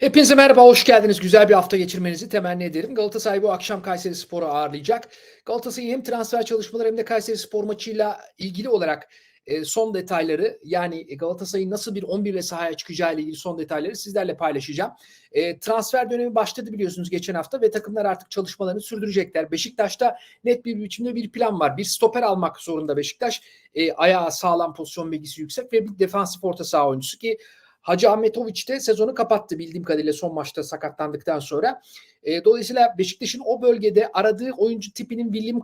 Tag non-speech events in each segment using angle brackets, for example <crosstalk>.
Hepinize merhaba, hoş geldiniz. Güzel bir hafta geçirmenizi temenni ederim. Galatasaray bu akşam Kayseri Spor'u ağırlayacak. Galatasaray'ın hem transfer çalışmaları hem de Kayseri Spor maçıyla ilgili olarak e, son detayları yani Galatasaray'ın nasıl bir 11 ile sahaya çıkacağı ile ilgili son detayları sizlerle paylaşacağım. E, transfer dönemi başladı biliyorsunuz geçen hafta ve takımlar artık çalışmalarını sürdürecekler. Beşiktaş'ta net bir biçimde bir plan var. Bir stoper almak zorunda Beşiktaş. E, ayağı sağlam pozisyon bilgisi yüksek ve bir defansif orta saha oyuncusu ki Hacı Ahmetoviç de sezonu kapattı bildiğim kadarıyla son maçta sakatlandıktan sonra. E, dolayısıyla Beşiktaş'ın o bölgede aradığı oyuncu tipinin William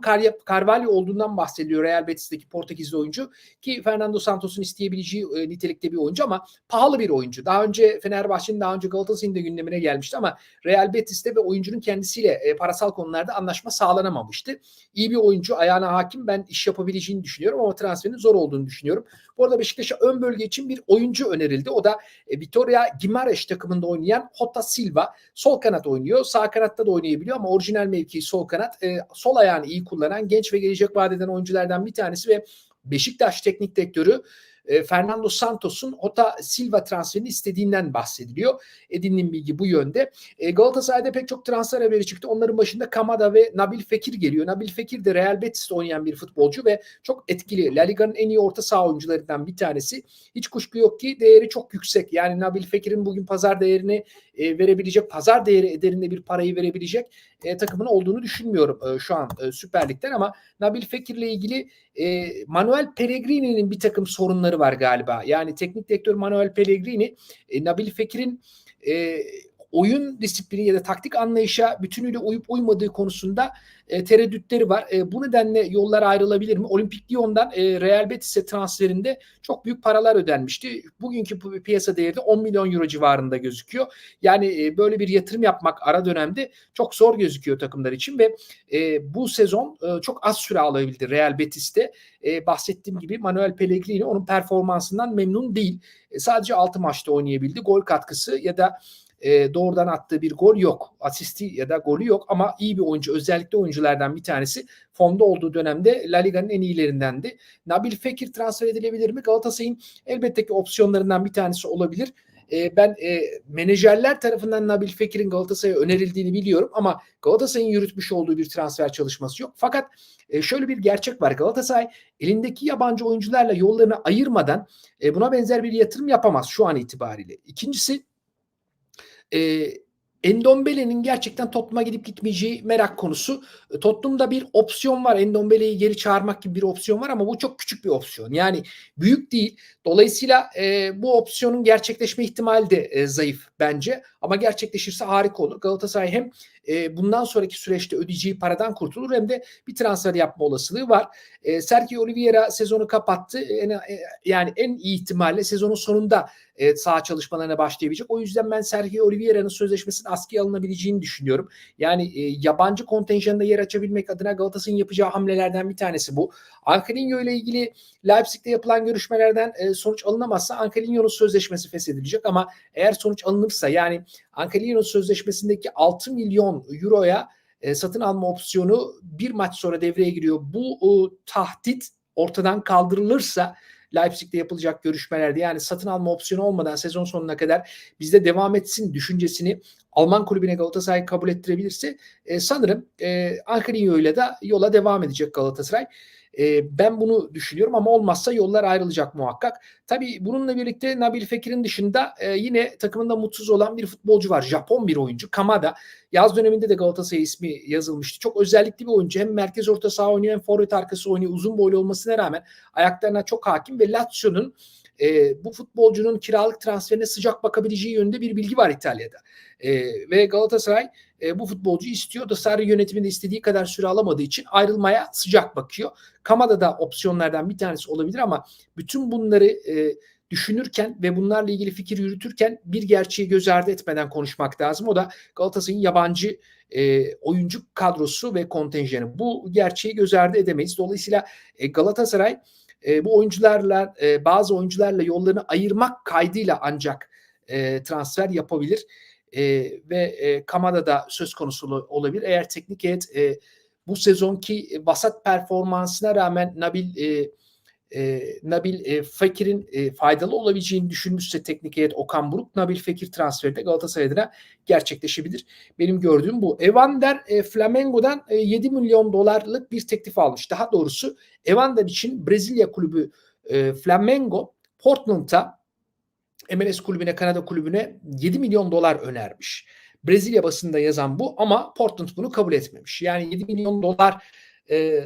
Carvalho olduğundan bahsediyor Real Betis'teki Portekizli oyuncu ki Fernando Santos'un isteyebileceği e, nitelikte bir oyuncu ama pahalı bir oyuncu. Daha önce Fenerbahçe'nin daha önce Galatasaray'ın da gündemine gelmişti ama Real Betis'te ve oyuncunun kendisiyle e, parasal konularda anlaşma sağlanamamıştı. İyi bir oyuncu, ayağına hakim ben iş yapabileceğini düşünüyorum ama transferin zor olduğunu düşünüyorum. Bu arada Beşiktaş'a ön bölge için bir oyuncu önerildi. O da e, Vitoria Gimareş takımında oynayan Jota Silva. Sol kanat oynuyor. Sağ kanatta da oynayabiliyor ama orijinal mevkii sol kanat. E, sol ayağını iyi kullanan genç ve gelecek vadeden oyunculardan bir tanesi ve Beşiktaş teknik direktörü e, Fernando Santos'un Ota Silva transferini istediğinden bahsediliyor. Edindiğim bilgi bu yönde. E, Galatasaray'da pek çok transfer haberi çıktı. Onların başında Kamada ve Nabil Fekir geliyor. Nabil Fekir de Real Betis'te oynayan bir futbolcu ve çok etkili. La Liga'nın en iyi orta saha oyuncularından bir tanesi. Hiç kuşku yok ki değeri çok yüksek. Yani Nabil Fekir'in bugün pazar değerini e, verebilecek, pazar değeri ederinde bir parayı verebilecek e, takımın olduğunu düşünmüyorum şu an e, Süper Lig'den ama Nabil Fekir'le ilgili Manuel Pellegrini'nin bir takım sorunları var galiba. Yani teknik direktör Manuel Pellegrini e, Nabil Fekir'in e, oyun disiplini ya da taktik anlayışa bütünüyle uyup uymadığı konusunda e, tereddütleri var. E, bu nedenle yollar ayrılabilir mi? Olimpik Lyon'dan e, Real Betis'e transferinde çok büyük paralar ödenmişti. Bugünkü piyasa değeri de 10 milyon euro civarında gözüküyor. Yani e, böyle bir yatırım yapmak ara dönemde çok zor gözüküyor takımlar için ve e, bu sezon e, çok az süre alabildi Real Betis'te. E, bahsettiğim gibi Manuel Pellegrini onun performansından memnun değil. E, sadece 6 maçta oynayabildi. Gol katkısı ya da e, doğrudan attığı bir gol yok. Asisti ya da golü yok ama iyi bir oyuncu. Özellikle oyunculardan bir tanesi. Formda olduğu dönemde La Liga'nın en iyilerindendi. Nabil Fekir transfer edilebilir mi? Galatasaray'ın elbette ki opsiyonlarından bir tanesi olabilir. E, ben e, menajerler tarafından Nabil Fekir'in Galatasaray'a önerildiğini biliyorum ama Galatasaray'ın yürütmüş olduğu bir transfer çalışması yok. Fakat e, şöyle bir gerçek var. Galatasaray elindeki yabancı oyuncularla yollarını ayırmadan e, buna benzer bir yatırım yapamaz şu an itibariyle. İkincisi e, Endombele'nin gerçekten Tottenham'a gidip gitmeyeceği merak konusu. E, Tottenham'da bir opsiyon var. Endombele'yi geri çağırmak gibi bir opsiyon var ama bu çok küçük bir opsiyon. Yani büyük değil. Dolayısıyla e, bu opsiyonun gerçekleşme ihtimali de e, zayıf bence. Ama gerçekleşirse harika olur. Galatasaray hem e, bundan sonraki süreçte ödeyeceği paradan kurtulur hem de bir transfer yapma olasılığı var. E, Sergio Oliveira sezonu kapattı. En, e, yani en iyi ihtimalle sezonun sonunda e, saha çalışmalarına başlayabilecek. O yüzden ben Sergio Oliveira'nın sözleşmesinin askıya alınabileceğini düşünüyorum. Yani e, yabancı kontenjanında yer açabilmek adına Galatasaray'ın yapacağı hamlelerden bir tanesi bu. Angelinho ile ilgili Leipzig'te yapılan görüşmelerden e, sonuç alınamazsa Angelinho'nun sözleşmesi feshedilecek ama eğer sonuç alınırsa yani Angelinho'nun sözleşmesindeki 6 milyon euroya e, satın alma opsiyonu bir maç sonra devreye giriyor. Bu e, tahdit ortadan kaldırılırsa Leipzig'te yapılacak görüşmelerde yani satın alma opsiyonu olmadan sezon sonuna kadar bizde devam etsin düşüncesini Alman kulübüne Galatasaray kabul ettirebilirse e, sanırım e, Angelinho ile de yola devam edecek Galatasaray. E, ben bunu düşünüyorum ama olmazsa yollar ayrılacak muhakkak. Tabii bununla birlikte Nabil Fekir'in dışında e, yine takımında mutsuz olan bir futbolcu var. Japon bir oyuncu Kamada. Yaz döneminde de Galatasaray ismi yazılmıştı. Çok özellikli bir oyuncu. Hem merkez orta saha oynuyor hem forvet arkası oynuyor. Uzun boylu olmasına rağmen ayaklarına çok hakim ve Lazio'nun e, bu futbolcunun kiralık transferine sıcak bakabileceği yönünde bir bilgi var İtalya'da. E, ve Galatasaray e, bu futbolcu istiyor. Da Sarri yönetiminde istediği kadar süre alamadığı için ayrılmaya sıcak bakıyor. Kamada da opsiyonlardan bir tanesi olabilir ama bütün bunları e, düşünürken ve bunlarla ilgili fikir yürütürken bir gerçeği göz ardı etmeden konuşmak lazım. O da Galatasaray'ın yabancı e, oyuncu kadrosu ve kontenjanı. Bu gerçeği göz ardı edemeyiz. Dolayısıyla e, Galatasaray e, bu oyuncularla e, bazı oyuncularla yollarını ayırmak kaydıyla ancak e, transfer yapabilir e, ve e, Kamada da söz konusu olabilir. Eğer teknik heyet e, bu sezonki vasat performansına rağmen Nabil e, e, Nabil e, Fekir'in e, faydalı olabileceğini düşünmüşse teknik heyet Okan Buruk, Nabil Fekir transferi de Galatasaray adına gerçekleşebilir. Benim gördüğüm bu. Evander e, Flamengo'dan e, 7 milyon dolarlık bir teklif almış. Daha doğrusu Evander için Brezilya kulübü e, Flamengo Portland'a MLS kulübüne, Kanada kulübüne 7 milyon dolar önermiş. Brezilya basında yazan bu ama Portland bunu kabul etmemiş. Yani 7 milyon dolar e,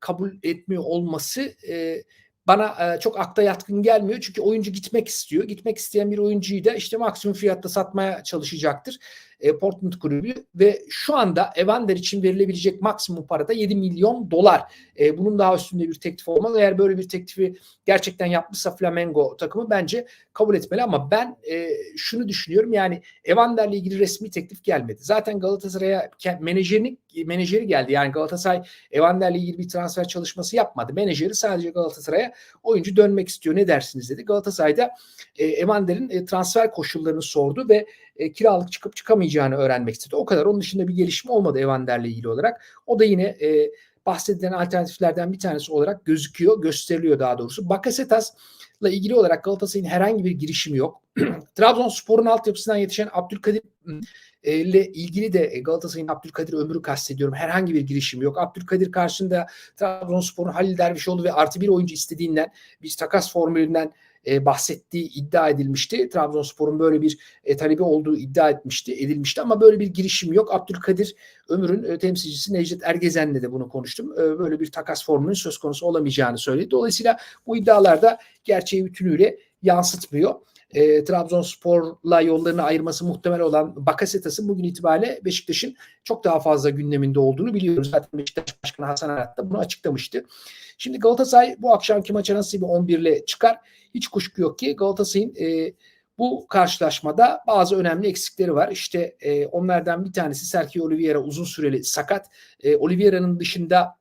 kabul etmiyor olması e, bana e, çok akta yatkın gelmiyor. Çünkü oyuncu gitmek istiyor. Gitmek isteyen bir oyuncuyu da işte maksimum fiyatta satmaya çalışacaktır. E, Portland kulübü ve şu anda Evander için verilebilecek maksimum para da 7 milyon dolar. E, bunun daha üstünde bir teklif olmaz. Eğer böyle bir teklifi gerçekten yapmışsa Flamengo takımı bence kabul etmeli ama ben e, şunu düşünüyorum yani Evander'le ilgili resmi teklif gelmedi. Zaten Galatasaray'a menajerini menajeri geldi. Yani Galatasaray Evander'le ilgili bir transfer çalışması yapmadı. Menajeri sadece Galatasaray'a oyuncu dönmek istiyor ne dersiniz dedi. Galatasaray'da e, Evander'in e, transfer koşullarını sordu ve e, kiralık çıkıp çıkamayacağını öğrenmek istedi. O kadar. Onun dışında bir gelişme olmadı Evander'le ilgili olarak. O da yine e, bahsedilen alternatiflerden bir tanesi olarak gözüküyor, gösteriliyor daha doğrusu. Bakasetas'la ilgili olarak Galatasaray'ın herhangi bir girişimi yok. <clears throat> Trabzonspor'un altyapısından yetişen Abdülkadir ile ilgili de Galatasaray'ın Abdülkadir ömrü kastediyorum. Herhangi bir girişim yok. Abdülkadir karşında Trabzonspor'un Halil Dervişoğlu ve artı bir oyuncu istediğinden bir takas formülünden e, bahsettiği iddia edilmişti. Trabzonspor'un böyle bir e, talebi olduğu iddia etmişti, edilmişti ama böyle bir girişim yok. Abdülkadir Ömür'ün e, temsilcisi Necdet Ergezen'le de bunu konuştum. E, böyle bir takas formülünün söz konusu olamayacağını söyledi. Dolayısıyla bu iddialar da gerçeği bütünüyle yansıtmıyor e, Trabzonspor'la yollarını ayırması muhtemel olan Bakasetas'ın bugün itibariyle Beşiktaş'ın çok daha fazla gündeminde olduğunu biliyoruz. Zaten Beşiktaş Başkanı Hasan Arat da bunu açıklamıştı. Şimdi Galatasaray bu akşamki maça nasıl bir 11 ile çıkar? Hiç kuşku yok ki Galatasaray'ın e, bu karşılaşmada bazı önemli eksikleri var. İşte e, onlardan bir tanesi Sergio Oliveira uzun süreli sakat. E, Oliveira'nın dışında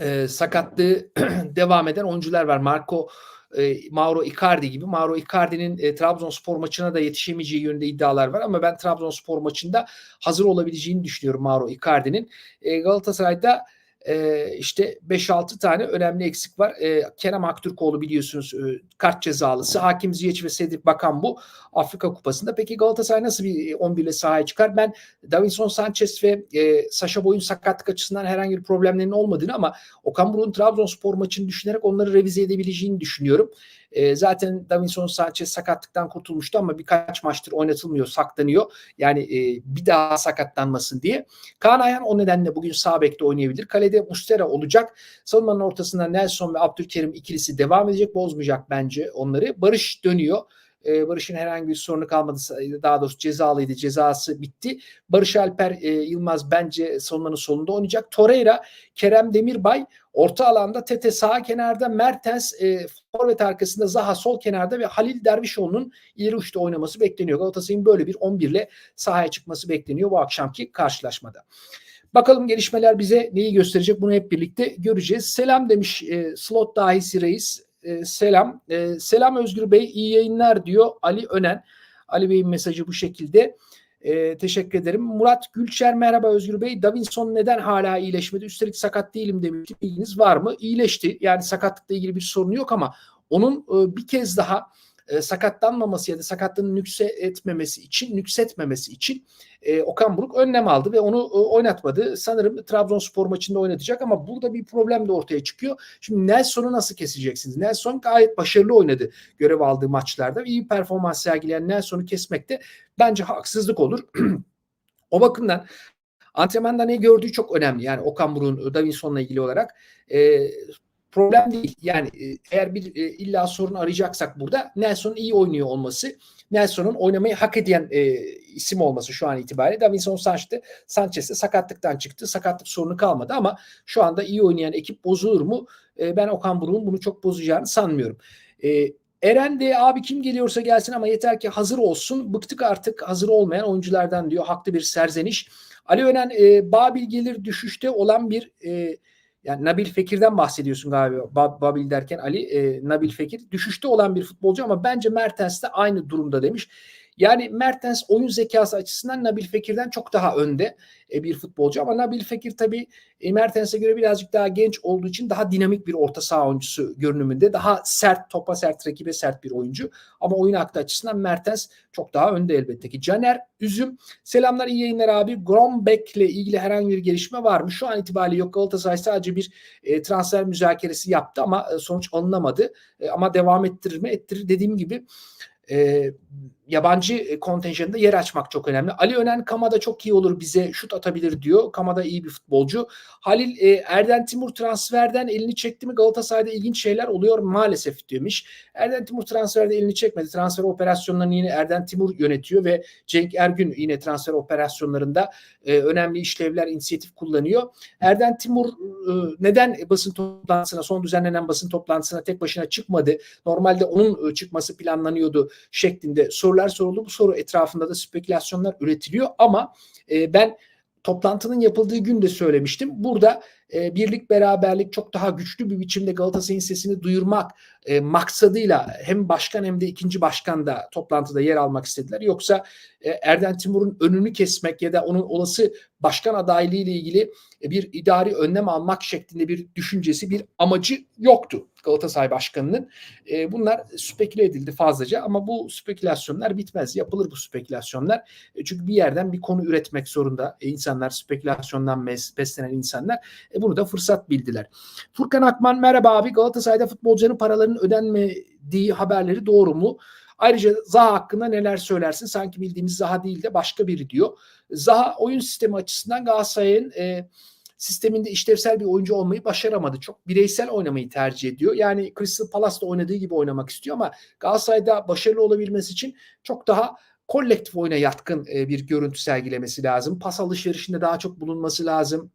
e, sakatlığı <clears throat> devam eden oyuncular var. Marco e, Mauro Icardi gibi. Mauro Icardi'nin e, Trabzonspor maçına da yetişemeyeceği yönünde iddialar var ama ben Trabzonspor maçında hazır olabileceğini düşünüyorum Mauro Icardi'nin. E, Galatasaray'da e, işte 5-6 tane önemli eksik var. E, Kerem Aktürkoğlu biliyorsunuz e, kart cezalısı. Hakim Ziyech ve Sedik Bakan bu Afrika Kupası'nda. Peki Galatasaray nasıl bir 11 ile sahaya çıkar? Ben Davinson Sanchez ve e, Sasha Boy'un sakatlık açısından herhangi bir problemlerinin olmadığını ama Okan Buruk'un Trabzonspor maçını düşünerek onları revize edebileceğini düşünüyorum. E, zaten Davinson Sanchez sakatlıktan kurtulmuştu ama birkaç maçtır oynatılmıyor, saklanıyor. Yani e, bir daha sakatlanmasın diye. Kaan Ayhan o nedenle bugün sağ bekte oynayabilir. Kalede Mustera olacak. Savunmanın ortasında Nelson ve Abdülkerim ikilisi devam edecek. Bozmayacak bence onları. Barış dönüyor. E, Barış'ın herhangi bir sorunu kalmadı. Daha doğrusu cezalıydı. Cezası bitti. Barış Alper e, Yılmaz bence savunmanın solunda oynayacak. Torreira, Kerem Demirbay orta alanda Tete sağ kenarda Mertens e, forvet arkasında Zaha sol kenarda ve Halil Dervişoğlu'nun ileri uçta oynaması bekleniyor. Galatasaray'ın böyle bir 11 ile sahaya çıkması bekleniyor bu akşamki karşılaşmada. Bakalım gelişmeler bize neyi gösterecek bunu hep birlikte göreceğiz. Selam demiş e, slot dahisi reis e, selam. E, selam Özgür Bey, iyi yayınlar diyor Ali Önen. Ali Bey'in mesajı bu şekilde. E, teşekkür ederim. Murat Gülçer merhaba Özgür Bey. Davinson neden hala iyileşmedi? Üstelik sakat değilim demişti. Bilginiz var mı? İyileşti. Yani sakatlıkla ilgili bir sorun yok ama onun e, bir kez daha e, sakatlanmaması ya da sakatlığını nükse etmemesi için, nüksetmemesi için e, Okan Buruk önlem aldı ve onu e, oynatmadı. Sanırım Trabzonspor maçında oynatacak ama burada bir problem de ortaya çıkıyor. Şimdi Nelson'u nasıl keseceksiniz? Nelson gayet başarılı oynadı görev aldığı maçlarda. İyi performans sergileyen Nelson'u kesmek de bence haksızlık olur. <clears throat> o bakımdan antrenmanda ne gördüğü çok önemli. Yani Okan Buruk'un Davinson'la ilgili olarak e, problem değil. Yani e, eğer bir e, illa sorun arayacaksak burada Nelson'un iyi oynuyor olması, Nelson'un oynamayı hak eden e, isim olması şu an itibariyle. Davinson Sanchez Sanchez de sakatlıktan çıktı. Sakatlık sorunu kalmadı ama şu anda iyi oynayan ekip bozulur mu? E, ben Okan Buruk'un bunu çok bozacağını sanmıyorum. E, Eren de abi kim geliyorsa gelsin ama yeter ki hazır olsun. Bıktık artık hazır olmayan oyunculardan diyor. Haklı bir serzeniş. Ali Önen e, Babil gelir düşüşte olan bir e, yani Nabil Fekir'den bahsediyorsun galiba Babil derken Ali e, Nabil Fekir düşüşte olan bir futbolcu ama bence Mertens de aynı durumda demiş. Yani Mertens oyun zekası açısından Nabil Fekir'den çok daha önde e, bir futbolcu ama Nabil Fekir tabii e, Mertens'e göre birazcık daha genç olduğu için daha dinamik bir orta saha oyuncusu görünümünde. Daha sert, topa sert, rakibe sert bir oyuncu. Ama oyun aklı açısından Mertens çok daha önde elbette ki. Caner Üzüm, selamlar iyi yayınlar abi. Grombeck ile ilgili herhangi bir gelişme var mı? Şu an itibariyle yok. Galatasaray sadece bir e, transfer müzakeresi yaptı ama e, sonuç alınamadı. E, ama devam ettirir mi? Ettirir dediğim gibi e, yabancı kontenjanında yer açmak çok önemli. Ali Önen Kamada çok iyi olur bize şut atabilir diyor. Kamada iyi bir futbolcu. Halil e, Erden Timur transferden elini çekti mi Galatasaray'da ilginç şeyler oluyor maalesef demiş. Erden Timur transferde elini çekmedi. Transfer operasyonlarını yine Erden Timur yönetiyor ve Cenk Ergün yine transfer operasyonlarında e, önemli işlevler, inisiyatif kullanıyor. Erden Timur e, neden basın toplantısına, son düzenlenen basın toplantısına tek başına çıkmadı? Normalde onun e, çıkması planlanıyordu şeklinde sorular soruldu. Bu soru etrafında da spekülasyonlar üretiliyor ama e, ben toplantının yapıldığı gün de söylemiştim. Burada e, birlik beraberlik çok daha güçlü bir biçimde Galatasaray'ın sesini duyurmak e, maksadıyla hem başkan hem de ikinci başkan da toplantıda yer almak istediler. Yoksa e, Erden Timur'un önünü kesmek ya da onun olası başkan adaylığı ile ilgili e, bir idari önlem almak şeklinde bir düşüncesi, bir amacı yoktu Galatasaray Başkanı'nın. E, bunlar speküle edildi fazlaca ama bu spekülasyonlar bitmez. Yapılır bu spekülasyonlar. E, çünkü bir yerden bir konu üretmek zorunda. E, insanlar spekülasyondan beslenen insanlar. E, bunu da fırsat bildiler. Furkan Akman merhaba abi. Galatasaray'da futbolcuların paralarının ödenmediği haberleri doğru mu? Ayrıca Zaha hakkında neler söylersin? Sanki bildiğimiz Zaha değil de başka biri diyor. Zaha oyun sistemi açısından Galatasaray'ın e, sisteminde işlevsel bir oyuncu olmayı başaramadı. Çok bireysel oynamayı tercih ediyor. Yani Crystal Palace'da oynadığı gibi oynamak istiyor ama Galatasaray'da başarılı olabilmesi için çok daha kolektif oyuna yatkın e, bir görüntü sergilemesi lazım. Pas alışverişinde daha çok bulunması lazım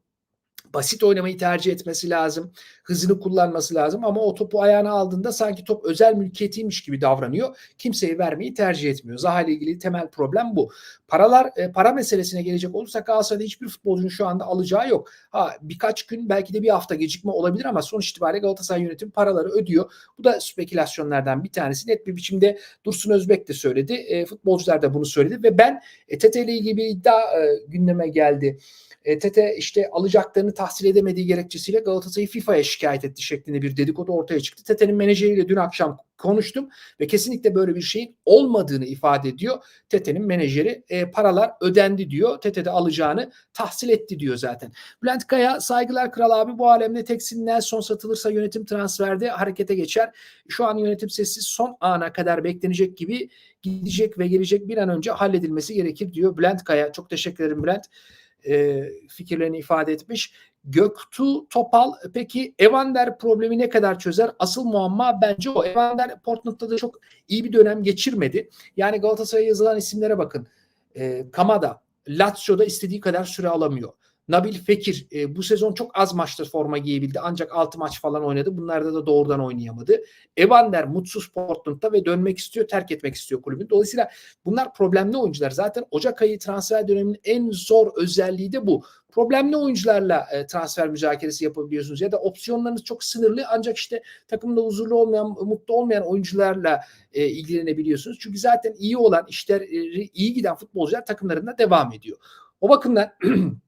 basit oynamayı tercih etmesi lazım. Hızını kullanması lazım ama o topu ayağına aldığında sanki top özel mülkiyetiymiş gibi davranıyor. Kimseye vermeyi tercih etmiyor. Zaha ile ilgili temel problem bu. Paralar e, para meselesine gelecek olursak Galatasaray'da hiçbir futbolcunun şu anda alacağı yok. Ha birkaç gün belki de bir hafta gecikme olabilir ama sonuç itibariyle Galatasaray yönetim paraları ödüyor. Bu da spekülasyonlardan bir tanesi. Net bir biçimde Dursun Özbek de söyledi. E, futbolcular da bunu söyledi ve ben e, Tete ile ilgili bir iddia e, gündeme geldi. E, Tete işte alacaklarını tahsil edemediği gerekçesiyle Galatasaray'ı FIFA'ya şikayet etti şeklinde bir dedikodu ortaya çıktı. Tete'nin menajeriyle dün akşam konuştum ve kesinlikle böyle bir şeyin olmadığını ifade ediyor. Tete'nin menajeri e, paralar ödendi diyor. Tete de alacağını tahsil etti diyor zaten. Bülent Kaya saygılar kral abi bu alemde teksin Nelson satılırsa yönetim transferde harekete geçer. Şu an yönetim sessiz son ana kadar beklenecek gibi gidecek ve gelecek bir an önce halledilmesi gerekir diyor Bülent Kaya. Çok teşekkür ederim Bülent e, fikirlerini ifade etmiş. Göktuğ Topal peki Evander problemi ne kadar çözer? Asıl muamma bence o. Evander Portland'da da çok iyi bir dönem geçirmedi. Yani Galatasaray'a yazılan isimlere bakın. E, Kamada, Lazio'da istediği kadar süre alamıyor. Nabil Fekir e, bu sezon çok az maçta forma giyebildi ancak 6 maç falan oynadı. Bunlarda da doğrudan oynayamadı. Evander mutsuz Portland'da ve dönmek istiyor, terk etmek istiyor kulübü. Dolayısıyla bunlar problemli oyuncular. Zaten Ocak ayı transfer döneminin en zor özelliği de bu. Problemli oyuncularla e, transfer müzakeresi yapabiliyorsunuz ya da opsiyonlarınız çok sınırlı ancak işte takımda huzurlu olmayan, mutlu olmayan oyuncularla e, ilgilenebiliyorsunuz. Çünkü zaten iyi olan, işler e, iyi giden futbolcular takımlarında devam ediyor. O bakımdan <clears throat>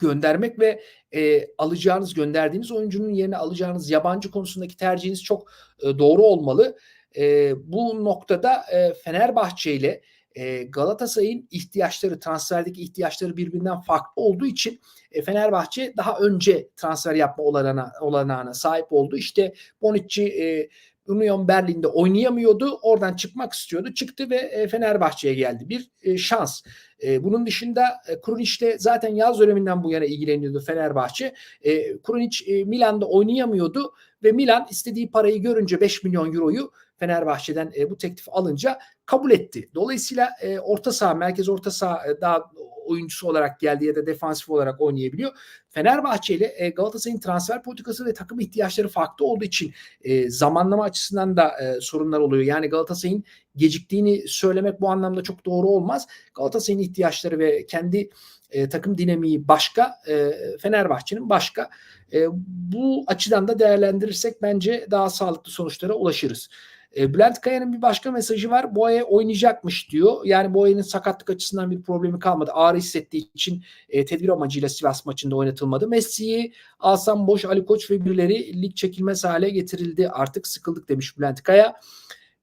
göndermek ve e, alacağınız gönderdiğiniz oyuncunun yerine alacağınız yabancı konusundaki tercihiniz çok e, doğru olmalı. E, bu noktada e, Fenerbahçe ile e, Galatasaray'ın ihtiyaçları, transferdeki ihtiyaçları birbirinden farklı olduğu için e, Fenerbahçe daha önce transfer yapma olana, olanağına sahip oldu. İşte Bonucci e, Union Berlin'de oynayamıyordu. Oradan çıkmak istiyordu. Çıktı ve e, Fenerbahçe'ye geldi. Bir şans. E, bunun dışında e, Krunic zaten yaz döneminden bu yana ilgileniyordu Fenerbahçe. E, Krunic e, Milan'da oynayamıyordu ve Milan istediği parayı görünce 5 milyon euroyu Fenerbahçe'den e, bu teklif alınca kabul etti. Dolayısıyla e, orta saha, merkez orta saha e, daha oyuncusu olarak geldi ya da defansif olarak oynayabiliyor. Fenerbahçe ile e, Galatasaray'ın transfer politikası ve takım ihtiyaçları farklı olduğu için e, zamanlama açısından da e, sorunlar oluyor. Yani Galatasaray'ın geciktiğini söylemek bu anlamda çok doğru olmaz. Galatasaray'ın ihtiyaçları ve kendi e, takım dinamiği başka, e, Fenerbahçe'nin başka. E, bu açıdan da değerlendirirsek bence daha sağlıklı sonuçlara ulaşırız. E, Bülent Kaya'nın bir başka mesajı var. Boye oynayacakmış diyor. Yani Boye'nin sakatlık açısından bir problemi kalmadı. Ağrı hissettiği için e, tedbir amacıyla Sivas maçında oynatılmadı. Messi'yi Alsan Boş, Ali Koç ve birileri lig çekilmez hale getirildi. Artık sıkıldık demiş Bülent Kaya.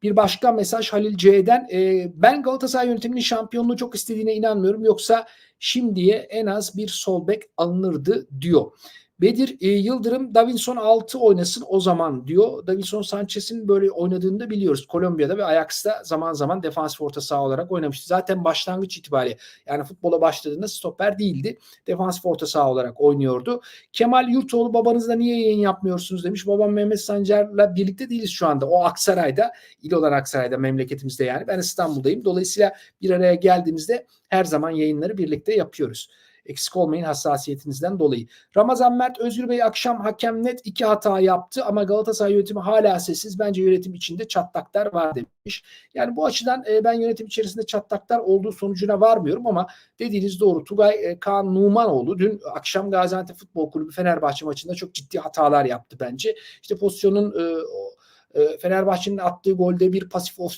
Bir başka mesaj Halil C'den. E, ben Galatasaray yönetiminin şampiyonluğu çok istediğine inanmıyorum. Yoksa şimdiye en az bir sol bek alınırdı diyor. Bedir e, Yıldırım Davinson 6 oynasın o zaman diyor. Davinson Sanchez'in böyle oynadığını da biliyoruz. Kolombiya'da ve Ajax'ta zaman zaman defansif orta saha olarak oynamıştı. Zaten başlangıç itibariyle yani futbola başladığında stoper değildi. Defansif orta saha olarak oynuyordu. Kemal Yurtoğlu babanızla niye yayın yapmıyorsunuz demiş. Babam Mehmet Sancar'la birlikte değiliz şu anda. O Aksaray'da, il olan Aksaray'da memleketimizde yani. Ben İstanbul'dayım. Dolayısıyla bir araya geldiğimizde her zaman yayınları birlikte yapıyoruz. Eksik olmayın hassasiyetinizden dolayı. Ramazan Mert Özgür Bey akşam hakem net iki hata yaptı ama Galatasaray yönetimi hala sessiz. Bence yönetim içinde çatlaklar var demiş. Yani bu açıdan e, ben yönetim içerisinde çatlaklar olduğu sonucuna varmıyorum ama dediğiniz doğru. Tugay e, Kaan Numanoğlu dün akşam Gaziantep Futbol Kulübü Fenerbahçe maçında çok ciddi hatalar yaptı bence. İşte pozisyonun e, e, Fenerbahçe'nin attığı golde bir pasif off,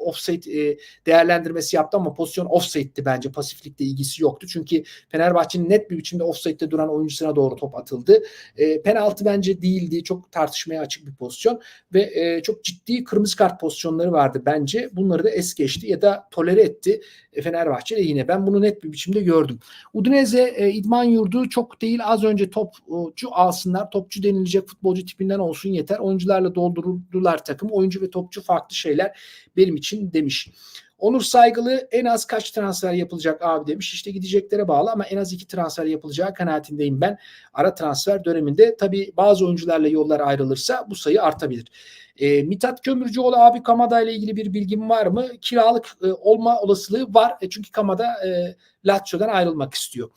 offside e, değerlendirmesi yaptı ama pozisyon offside'ti bence. Pasiflikle ilgisi yoktu. Çünkü Fenerbahçe'nin net bir biçimde offside'de duran oyuncusuna doğru top atıldı. E, penaltı bence değildi. Çok tartışmaya açık bir pozisyon ve çok ciddi kırmızı kart pozisyonları vardı bence. Bunları da es geçti ya da tolere etti Fenerbahçe yine. Ben bunu net bir biçimde gördüm. Udinese idman yurdu çok değil az önce topçu alsınlar. Topçu denilecek futbolcu tipinden olsun yeter. Oyuncularla dolduruldu kurdular takım. Oyuncu ve topçu farklı şeyler benim için demiş. Onur Saygılı en az kaç transfer yapılacak abi demiş. İşte gideceklere bağlı ama en az iki transfer yapılacağı kanaatindeyim ben. Ara transfer döneminde tabii bazı oyuncularla yollar ayrılırsa bu sayı artabilir. E, Mithat Kömürcüoğlu abi Kamada ile ilgili bir bilgim var mı? Kiralık e, olma olasılığı var. E, çünkü Kamada e, Lazio'dan ayrılmak istiyor.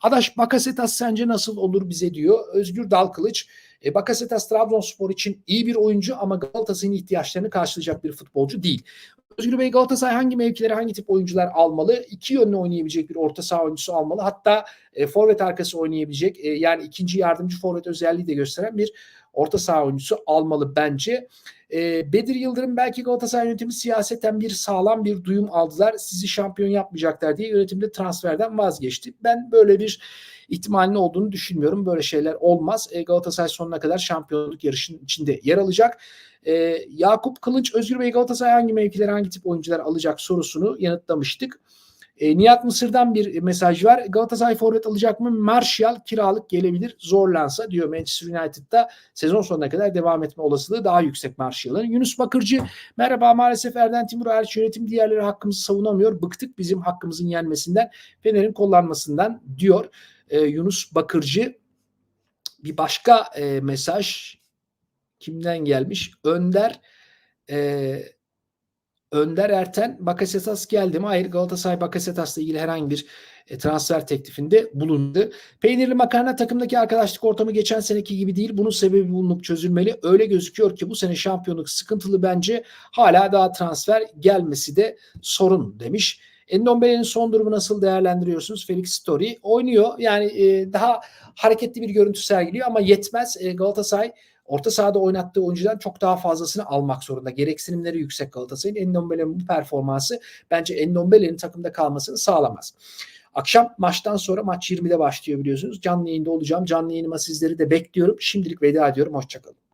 Adaş Bakasetas sence nasıl olur bize diyor. Özgür Dalkılıç e, Bakasetas Trabzonspor için iyi bir oyuncu ama Galatasaray'ın ihtiyaçlarını karşılayacak bir futbolcu değil. Özgür Bey Galatasaray hangi mevkilere hangi tip oyuncular almalı? İki yönlü oynayabilecek bir orta saha oyuncusu almalı. Hatta e, forvet arkası oynayabilecek e, yani ikinci yardımcı forvet özelliği de gösteren bir orta saha oyuncusu almalı bence. E, Bedir Yıldırım belki Galatasaray yönetimi siyaseten bir sağlam bir duyum aldılar. Sizi şampiyon yapmayacaklar diye yönetimde transferden vazgeçti. Ben böyle bir ihtimalinin olduğunu düşünmüyorum. Böyle şeyler olmaz. E, Galatasaray sonuna kadar şampiyonluk yarışının içinde yer alacak. E, Yakup Kılınç, Özgür Bey Galatasaray hangi mevkiler, hangi tip oyuncular alacak sorusunu yanıtlamıştık. E, Nihat Mısır'dan bir mesaj var. Galatasaray forvet alacak mı? Martial kiralık gelebilir zorlansa diyor Manchester United'da sezon sonuna kadar devam etme olasılığı daha yüksek Martial'ın. Yunus Bakırcı merhaba maalesef Erden Timur hariç yönetim diğerleri hakkımızı savunamıyor. Bıktık bizim hakkımızın yenmesinden Fener'in kullanmasından diyor e, Yunus Bakırcı. Bir başka e, mesaj kimden gelmiş? Önder e, Önder Erten Bakasetas geldi mi? Hayır Galatasaray Bakasetas'la ilgili herhangi bir e, transfer teklifinde bulundu. Peynirli makarna takımdaki arkadaşlık ortamı geçen seneki gibi değil. Bunun sebebi bulunup çözülmeli. Öyle gözüküyor ki bu sene şampiyonluk sıkıntılı bence. Hala daha transfer gelmesi de sorun demiş. Endombele'nin son durumu nasıl değerlendiriyorsunuz? Felix Story oynuyor. Yani e, daha hareketli bir görüntü sergiliyor ama yetmez. E, Galatasaray orta sahada oynattığı oyuncudan çok daha fazlasını almak zorunda. Gereksinimleri yüksek Galatasaray'ın. Endombele'nin bu performansı bence Endombele'nin takımda kalmasını sağlamaz. Akşam maçtan sonra maç 20'de başlıyor biliyorsunuz. Canlı yayında olacağım. Canlı yayınıma sizleri de bekliyorum. Şimdilik veda ediyorum. Hoşçakalın.